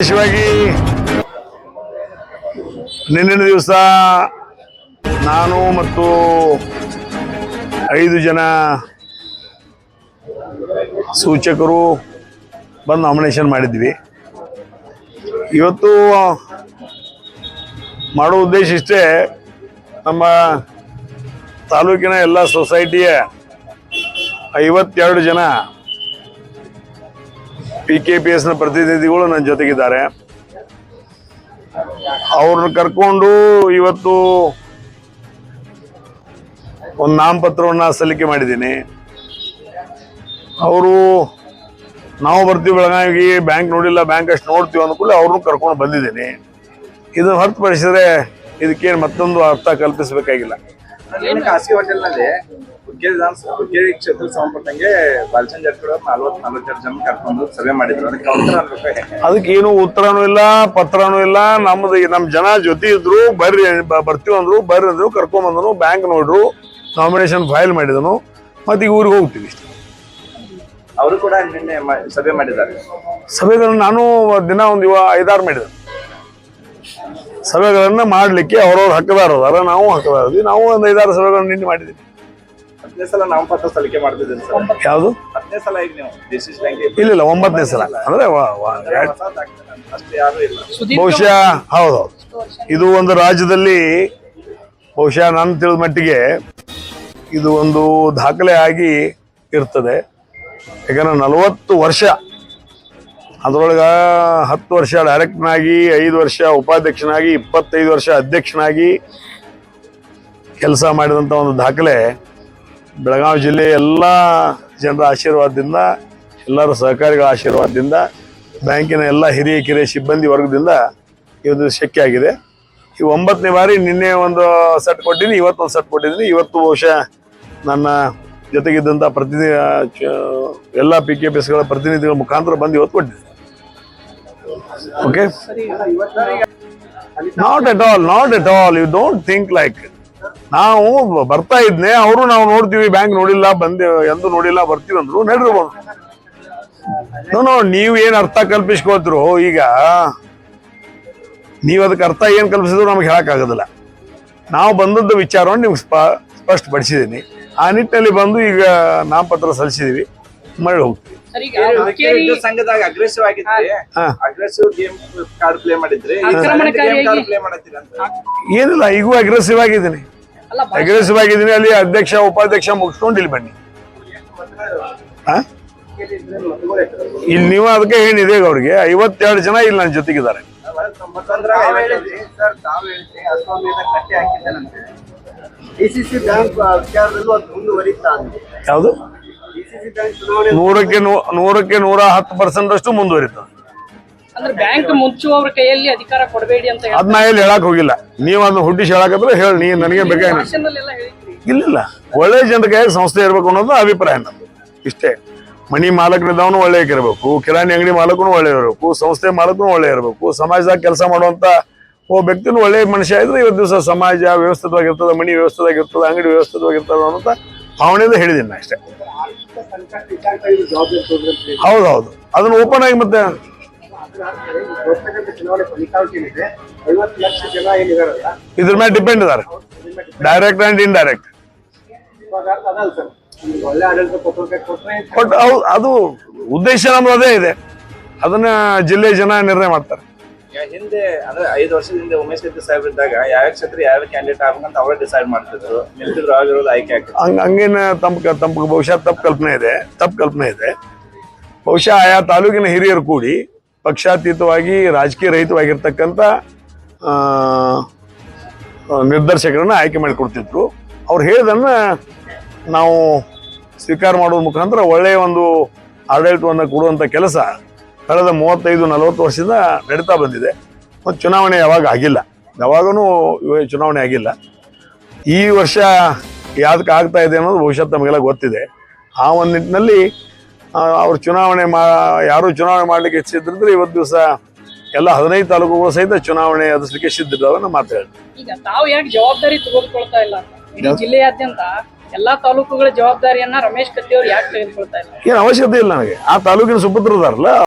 ವಿಶೇಷವಾಗಿ ನಿನ್ನಿನ ದಿವಸ ನಾನು ಮತ್ತು ಐದು ಜನ ಸೂಚಕರು ಬಂದು ನಾಮಿನೇಷನ್ ಮಾಡಿದ್ವಿ. ಇವತ್ತು ಮಾಡೋ ಉದ್ದೇಶ ಇಷ್ಟೇ, ನಮ್ಮ ತಾಲೂಕಿನ ಎಲ್ಲ ಸೊಸೈಟಿಯ ಐವತ್ತೆರಡು ಜನ ಪಿ ಕೆ ಪಿ ಎಸ್ನ ಪ್ರತಿನಿಧಿಗಳು ನನ್ನ ಜೊತೆಗಿದ್ದಾರೆ. ಅವ್ರನ್ನ ಕರ್ಕೊಂಡು ಇವತ್ತು ಒಂದು ನಾಮಪತ್ರವನ್ನು ಸಲ್ಲಿಕೆ ಮಾಡಿದ್ದೀನಿ. ಅವರು ನಾವು ಬರ್ತೀವಿ ಬೆಳಗಾವಿಗೆ, ಬ್ಯಾಂಕ್ ನೋಡಿಲ್ಲ, ಬ್ಯಾಂಕ್ ಅಷ್ಟು ನೋಡ್ತೀವಿ ಅಂದ್ಕೂಡಲೇ ಅವ್ರನ್ನೂ ಕರ್ಕೊಂಡು ಬಂದಿದ್ದೀನಿ. ಇದನ್ನು ಹೊರತುಪಡಿಸಿದ್ರೆ ಇದಕ್ಕೇನು ಮತ್ತೊಂದು ಅರ್ಥ ಕಲ್ಪಿಸಬೇಕಾಗಿಲ್ಲ. ಹುಕ್ಕೇರಿ ಡಾನ್ಸ್ ಹುಕ್ಕೇರಿ ಕ್ಷೇತ್ರಕ್ಕೆ ಸಂಬಂಧಪಟ್ಟಂಗೆ ಬಾಲಚಂದ್ರ ಜಾರಕಿಹೊಳಿ ಅವ್ರು ನಲ್ವತ್ತು ನಲ್ವತ್ತೆರಡು ಜನ ಕರ್ಕೊಂಡು ಸಭೆ ಮಾಡಿದ್ರು. ಅದಕ್ಕೆ ಉತ್ತರ ಅನ್ಬೇಕು. ಅದಕ್ಕೆ ಏನು ಉತ್ತರನೂ ಇಲ್ಲ ಪತ್ರನೂ ಇಲ್ಲ. ನಮ್ದು ನಮ್ ಜನ ಜೊತೆ ಇದ್ರು ಬರ್ರಿ ಬ- ಬರ್ತೀವಿ ಅಂದ್ರು ಬರ್ರಿ ಅಂದ್ರು ಕರ್ಕೊಂಬಂದ್ರು ಬ್ಯಾಂಕ್ ನೋಡ್ರು ನಾಮಿನೇಷನ್ ಫೈಲ್ ಮಾಡಿದನು ಮತ್ತೆ ಈಗ ಊರಿಗೆ ಹೋಗ್ತೀವಿ ಇಷ್ಟೇ. ಅವರು ಕೂಡ ನಿನ್ನೆ ಮ- ಸಭೆ ಮಾಡಿದ್ದಾರೆ. ಸಭೆಗಳನ್ನ ನಾನು ದಿನ ಒಂದು ಇವ ಐದಾರು ಮಾಡಿದೆ. ಸಭೆಗಳನ್ನ ಮಾಡಲಿಕ್ಕೆ ಅವ್ರವ್ರ ಹಕ್ಕದಾರ ಅದಾರ ನಾವು ಹಕ್ಕದಾರ ಇದೀವಿ. ನಾವು ಒಂದು ಐದಾರು ಸಭೆಗಳನ್ನ ನಿನ್ನೆ ಮಾಡಿದ್ದೀವಿ ಹತ್ತನೇ ಸಲ ನಾಮಪತ್ರ ಸಲ್ಲಿಕೆ ಮಾಡ್ತಿದ್ದೀನಿ ಸರ್. ಯಾವುದು? ಹತ್ತನೇ ಸಲ ಈಗ ನೀವು ಡಿಸಿಸ್ ಬ್ಯಾಂಕ್ ಇಲ್ಲ ಇಲ್ಲ ಒಂಬತ್ತನೇ ಸಲ. ಅಂದ್ರೆ ವ- ವ- ಎರಡ್- ಅಷ್ಟು ಯಾರು ಇಲ್ಲ. ಬಹುಶಃ ಹೌದೌದು ಇದು ಒಂದು ರಾಜ್ಯದಲ್ಲಿ ಬಹುಶಃ ನಾನು ತಿಳಿದ ಮಟ್ಟಿಗೆ ಇದು ಒಂದು ದಾಖಲೆ ಆಗಿ ಇರ್ತದೆ. ಯಾಕಂದ್ರೆ ನಲವತ್ತು ವರ್ಷ. ಅದರೊಳಗ ಹತ್ತು ವರ್ಷ ಡೈರೆಕ್ಟ್ನಾಗಿ ಐದು ವರ್ಷ ಉಪಾಧ್ಯಕ್ಷನಾಗಿ ಇಪ್ಪತ್ತೈದು ವರ್ಷ ಅಧ್ಯಕ್ಷನಾಗಿ ಕೆಲಸ ಮಾಡಿದಂಥ ಒಂದು ದಾಖಲೆ. ಬೆಳಗಾವಿ ಜಿಲ್ಲೆ ಎಲ್ಲ ಜನರ ಆಶೀರ್ವಾದದಿಂದ ಎಲ್ಲರ ಸಹಕಾರಿಗಳ ಆಶೀರ್ವಾದದಿಂದ ಬ್ಯಾಂಕಿನ ಎಲ್ಲ ಹಿರಿಯ ಕಿರಿಯ ಸಿಬ್ಬಂದಿ ವರ್ಗದಿಂದ ಇದು ಶಕ್ಯ ಆಗಿದೆ. ಈ ಒಂಬತ್ತನೇ ಬಾರಿ ನಿನ್ನೆ ಒಂದು ಸೆಟ್ ಕೊಟ್ಟಿದ್ದೀನಿ ಇವತ್ತೊಂದು ಸೆಟ್ ಕೊಟ್ಟಿದ್ದೀನಿ. ಇವತ್ತು ಬಹುಶಃ ನನ್ನ ಜೊತೆಗಿದ್ದಂಥ ಪ್ರತಿನಿಧಿ ಎಲ್ಲ ಪಿ ಕೆ ಪಿ ಎಸ್ಗಳ ಪ್ರತಿನಿಧಿಗಳ ಮುಖಾಂತರ ಬಂದು ಇವತ್ತು ಕೊಟ್ಟಿದ್ದೀನಿ. Okay not at all not at all you don't think like ನಾವು ಬರ್ತಾ ಇದ್ನೆ, ಅವರು ನಾವು ನೋಡ್ತೀವಿ ಬ್ಯಾಂಕ್ ನೋಡಿಲ್ಲ, ಬಂದೆ, ಎಂದು ನೋಡಿಲ್ಲ, ಬರ್ತೀವಿ ಅಂದ್ರು ನೋ ನೀವು ಏನ್ ಅರ್ಥ ಕಲ್ಪಿಸ್ಕೋತಿರೋ? ಈಗ ನೀವು ಅದಕ್ಕೆ ಅರ್ಥ ಏನ್ ಕಲ್ಪಿಸಿದ್ರು ನಮ್ಗೆ ಹೇಳಕ್ಕಾಗೋದಿಲ್ಲ ನಾವು ಬಂದದ್ದು ವಿಚಾರವನ್ನು ನಿಮ್ಗೆ ಸ್ಪ ಸ್ಪಷ್ಟಪಡಿಸಿದ್ದೀನಿ ಆ ನಿಟ್ಟಿನಲ್ಲಿ ಬಂದು ಈಗ ನಾಮಪತ್ರ ಸಲ್ಲಿಸಿದೀವಿ. ಮಾಡಿ ಹೋಗ್ತೀವಿ. ಸಂಘದಾಗ ಅಗ್ರೆಸಿವ್ ಆಗಿದ್ರಿ. ಅಗ್ರೆಸಿವ್ ಗೇಮ್ ಕಾರ್ಡ್ ಪ್ಲೇ ಮಾಡಿದ್ರಿ. ಪ್ಲೇ ಏನಿಲ್ಲ ಈಗೂ ಅಗ್ರೆಸಿವ್ ಆಗಿದ್ದೀನಿ. ಅಗ್ರೆಸಿವ್ ಆಗಿದ್ದೀನಿ ಅಲ್ಲಿ ಅಧ್ಯಕ್ಷ ಉಪಾಧ್ಯಕ್ಷ ಮುಗಿಸ್ಕೊಂಡು ಇಲ್ಲಿ ಬನ್ನಿ ಇಲ್ಲಿ ನೀವು ಅದಕ್ಕೆ ಏನಿದೆ ಅವ್ರಿಗೆ? ಐವತ್ತೆರಡು ಜನ ಇಲ್ಲಿ ನನ್ನ ಜೊತೆಗಿದ್ದಾರೆ. ಯಾವುದು? ನೂರಕ್ಕೆ ನೂ- ನೂರಕ್ಕೆ ನೂರ ಹತ್ತು ಪರ್ಸೆಂಟ್ ಅಷ್ಟು ಮುಂದುವರಿತದೆ ಅಂದ್ರೆ ಬ್ಯಾಂಕ್ ಮುಚ್ಚುವವ್ರ ಕೈಯಲ್ಲಿ ಅಧಿಕಾರ ಕೊಡಬೇಡಿ ಅಂತ ಅದ್ ನಾ ಎಲ್ಲಿ ಹೇಳಕ್ ಹೋಗಿಲ್ಲ. ನೀವ್ ಅದನ್ನ ಹುಟ್ಟಿಸಿ ಹೇಳಕಂದ್ರೆ ಹೇಳಿ ನೀ ನನಗೆ ಬೇಕಾಗಿ ಇಲ್ಲ ಒಳ್ಳೆ ಜನರ ಕೈಯಾಗ ಸಂಸ್ಥೆ ಇರ್ಬೇಕು ಅನ್ನೋದು ಅಭಿಪ್ರಾಯ ನಮ್ದು. ಇಷ್ಟೇ. ಮನಿ ಮಾಲಕರಿದ್ದವನು ಒಳ್ಳೆ ಇರಬೇಕು. ಕಿರಾಣಿ ಅಂಗಡಿ ಮಾಲಕನು ಒಳ್ಳೆ ಇರಬೇಕು. ಸಂಸ್ಥೆ ಮಾಲಕನು ಒಳ್ಳೆ ಇರಬೇಕು. ಸಮಾಜದಾಗ ಕೆಲಸ ಮಾಡುವಂತ ಒಬ್ಬ ವ್ಯಕ್ತಿನೂ ಒಳ್ಳೆ ಮನುಷ್ಯ ಇದ್ರೆ ಇವತ್ತು ದಿವಸ ಸಮಾಜ ವ್ಯವಸ್ಥಿತವಾಗಿರ್ತದೆ ಮನಿ ವ್ಯವಸ್ಥಿತವಾಗಿರ್ತದೆ ಅಂಗಡಿ ವ್ಯವಸ್ಥಿತವಾಗಿರ್ತದೆ ಅನ್ನೋಂಥ ಭಾವನೆಯಿಂದ ಹೇಳಿದ್ದೀನಿ ಅಷ್ಟೇ ಹೌದೌದು. ಅದನ್ನ ಓಪನ್ ಆಗಿ ಮತ್ತೆ ಇದ್ರ ಮೇಲೆ ಡಿಪೆಂಡ್ ಇದಾರೆ. Direct and indirect but ಅದು ಉದ್ದೇಶ ನಮ್ದು ಅದೇ ಇದೆ. ಅದನ್ನ ಜಿಲ್ಲೆ ಜನ ನಿರ್ಣಯ ಮಾಡ್ತಾರೆ. ಹಿಂದೆ, ಅಂದ್ರೆ ಐದು ವರ್ಷದ ಹಿಂದೆ ಉಮೇಶ್ ಕತ್ತಿ ಸಾಹೇಬ್ ಇದ್ದಾಗ ಯಾವ ಕ್ಷೇತ್ರ ಯಾವ ಕ್ಯಾಂಡಿಡೇಟ್ ಆಗ್ಬೇಕಂತ ಅವರೇ ಡಿಸೈಡ್ ಮಾಡ್ತಿದ್ರು. ನಿಲ್ತಿದ್ರು, ಆಗಿರೋದು ಆಯ್ಕೆ ಆಗ್ತದೆ ಹಂಗ, ಹಂಗೇನ ತಮ್ಮ ತಮ್ಮ ಬಹುಶಃ ತಪ್ಪು ಕಲ್ಪನೆ ಇದೆ, ತಪ್ಪು ಕಲ್ಪನೆ ಇದೆ. ಬಹುಶಃ ಆಯಾ ತಾಲೂಕಿನ ಹಿರಿಯರು ಕೂಡಿ ಪಕ್ಷಾತೀತವಾಗಿ, ರಾಜಕೀಯ ರಹಿತವಾಗಿರ್ತಕ್ಕಂಥ ನಿರ್ದೇಶಕರನ್ನ ಆಯ್ಕೆ ಮಾಡಿಕೊಡ್ತಿದ್ರು. ಅವ್ರು ಹೇಳಿದನ್ನ ನಾವು ಸ್ವೀಕಾರ ಮಾಡೋದ್ರ ಮುಖಾಂತರ ಒಳ್ಳೆಯ ಒಂದು ಆಡಳಿತವನ್ನು ಕೊಡುವಂಥ ಕೆಲಸ ಕಳೆದ ಮೂವತ್ತೈದು ನಲವತ್ತು ವರ್ಷದಿಂದ ನಡೀತಾ ಬಂದಿದೆ. ಮತ್ತು ಚುನಾವಣೆ ಯಾವಾಗ ಆಗಿಲ್ಲ. ಯಾವಾಗೂ ಚುನಾವಣೆ ಆಗಿಲ್ಲ. ಈ ವರ್ಷ ಯಾವ್ದಕ್ಕೆ ಆಗ್ತಾ ಇದೆ ಅನ್ನೋದು ಬಹುಶಃ ತಮಗೆಲ್ಲ ಗೊತ್ತಿದೆ. ಆ ಒಂದು ನಿಟ್ಟಿನಲ್ಲಿ ಅವರು ಚುನಾವಣೆ ಮಾ ಯಾರು ಚುನಾವಣೆ ಮಾಡಲಿಕ್ಕೆ ಸಿದ್ಧಿದ್ರೆ ಇವತ್ತು ದಿವಸ ಎಲ್ಲ ಹದಿನೈದು ತಾಲೂಕುಗಳು ಸಹಿತ ಚುನಾವಣೆ ಎದುರಿಸಲಿಕ್ಕೆ ಸಿದ್ಧಿದ್ದಾವೆ ಮಾತು ಹೇಳ್ತೀನಿ. ಈಗ ತಾವು ಯಾಕೆ ಜವಾಬ್ದಾರಿ ತೆಗೆದುಕೊಳ್ತಾ ಇಲ್ಲ ಇಡೀ ಜಿಲ್ಲೆಯಾದ್ಯಂತ ಎಲ್ಲಾ ತಾಲೂಕುಗಳ ಜವಾಬ್ದಾರಿಯನ್ನ ರಮೇಶ್ ಕತ್ತಿ ಅವ್ರು ಯಾಕೆ ತೆಗೆದುಕೊಳ್ತಾ ಇಲ್ಲ? ಏನು ಅವಶ್ಯಕತೆ ಇಲ್ಲ ನನಗೆ ಆ ತಾಲೂಕಿನ ಸುಪುತ್ರದಾರಲ್ಲ